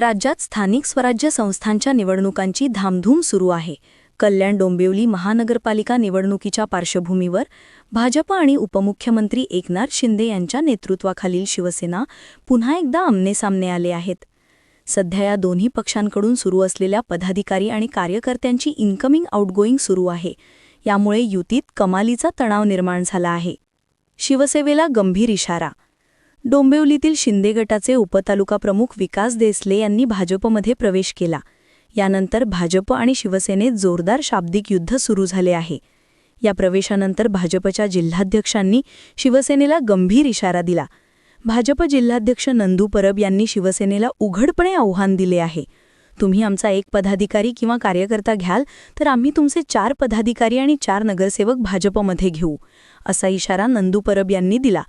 राज्यात स्थानिक स्वराज्य संस्थांच्या निवडणुकांची धामधूम सुरू आहे. कल्याण डोंबिवली महानगरपालिका निवडणुकीच्या पार्श्वभूमीवर भाजप आणि उपमुख्यमंत्री एकनाथ शिंदे यांच्या नेतृत्वाखालील शिवसेना पुन्हा एकदा आमनेसामने आले आहेत. सध्या या दोन्ही पक्षांकडून सुरू असलेल्या पदाधिकारी आणि कार्यकर्त्यांची इन्कमिंग आउटगोईंग सुरू आहे. यामुळे युतीत कमालीचा तणाव निर्माण झाला आहे. शिवसेवेला गंभीर इशारा डोंबिवलीतील शिंदे गटाचे उपतालुका प्रमुख विकास देसले यांनी भाजपमध्ये प्रवेश केला. यानंतर भाजप आणि शिवसेनेत जोरदार शाब्दिक युद्ध सुरू झाले आहे. या प्रवेशानंतर भाजपच्या जिल्हाध्यक्षांनी शिवसेनेला गंभीर इशारा दिला. भाजप जिल्हाध्यक्ष नंदू परब यांनी शिवसेनेला उघडपणे आव्हान दिले आहे. तुम्ही आमचा एक पदाधिकारी किंवा कार्यकर्ता घ्याल तर आम्ही तुमचे चार पदाधिकारी आणि चार नगरसेवक भाजपमध्ये घेऊ असा इशारा नंदू परब यांनी दिला.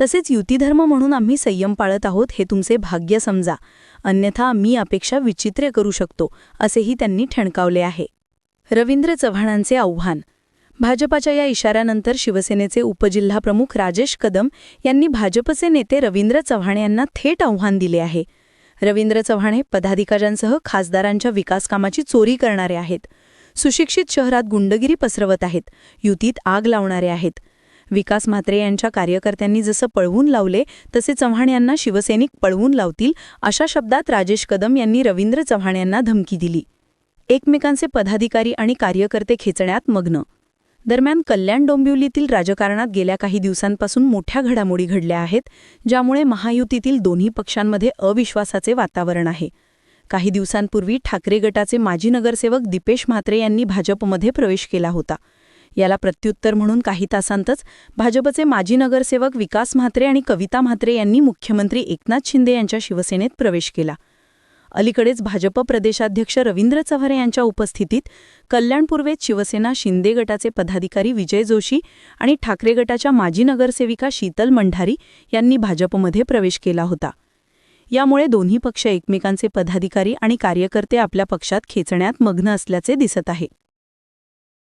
तसेच युतीधर्म म्हणून आम्ही संयम पाळत आहोत हे तुमचे भाग्य समजा. अन्यथा मी अपेक्षा विचित्र्य करू शकतो असेही त्यांनी ठणकावले आहे. रवींद्र चव्हाणांचे आव्हान. भाजपाच्या या इशाऱ्यानंतर शिवसेनेचे उपजिल्हाप्रमुख राजेश कदम यांनी भाजपचे नेते रवींद्र चव्हाण यांना थेट आव्हान दिले आहे. रवींद्र चव्हाण हे पदाधिकाऱ्यांसह खासदारांच्या विकासकामाची चोरी करणारे आहेत. सुशिक्षित शहरात गुंडगिरी पसरवत आहेत. युतीत आग लावणारे आहेत. विकास म्हात्रे यांच्या कार्यकर्त्यांनी जसं पळवून लावले तसे चव्हाण यांना शिवसैनिक पळवून लावतील अशा शब्दात राजेश कदम यांनी रवींद्र चव्हाण यांना धमकी दिली. एकमेकांचे पदाधिकारी आणि कार्यकर्ते खेचण्यात मग्न. दरम्यान कल्याण डोंबिवलीतील राजकारणात गेल्या काही दिवसांपासून मोठ्या घडामोडी घडल्या आहेत ज्यामुळे महायुतीतील दोन्ही पक्षांमध्ये अविश्वासाचे वातावरण आहे. काही दिवसांपूर्वी ठाकरे गटाचे माजी नगरसेवक दीपेश म्हात्रे यांनी भाजपमध्ये प्रवेश केला होता. याला प्रत्युत्तर म्हणून काही तासांतच भाजपचे माजी नगरसेवक विकास म्हात्रे आणि कविता म्हात्रे यांनी मुख्यमंत्री एकनाथ शिंदे यांच्या शिवसेनेत प्रवेश केला. अलीकडेच भाजप प्रदेशाध्यक्ष रवींद्र चव्हारे यांच्या उपस्थितीत कल्याणपूर्वेत शिवसेना शिंदे गटाचे पदाधिकारी विजय जोशी आणि ठाकरे गटाच्या माजी नगरसेविका शीतल मंढारी यांनी भाजपमध्ये प्रवेश केला होता. यामुळे दोन्ही पक्ष एकमेकांचे पदाधिकारी आणि कार्यकर्ते आपल्या पक्षात खेचण्यात मग्न असल्याचे दिसत आहे.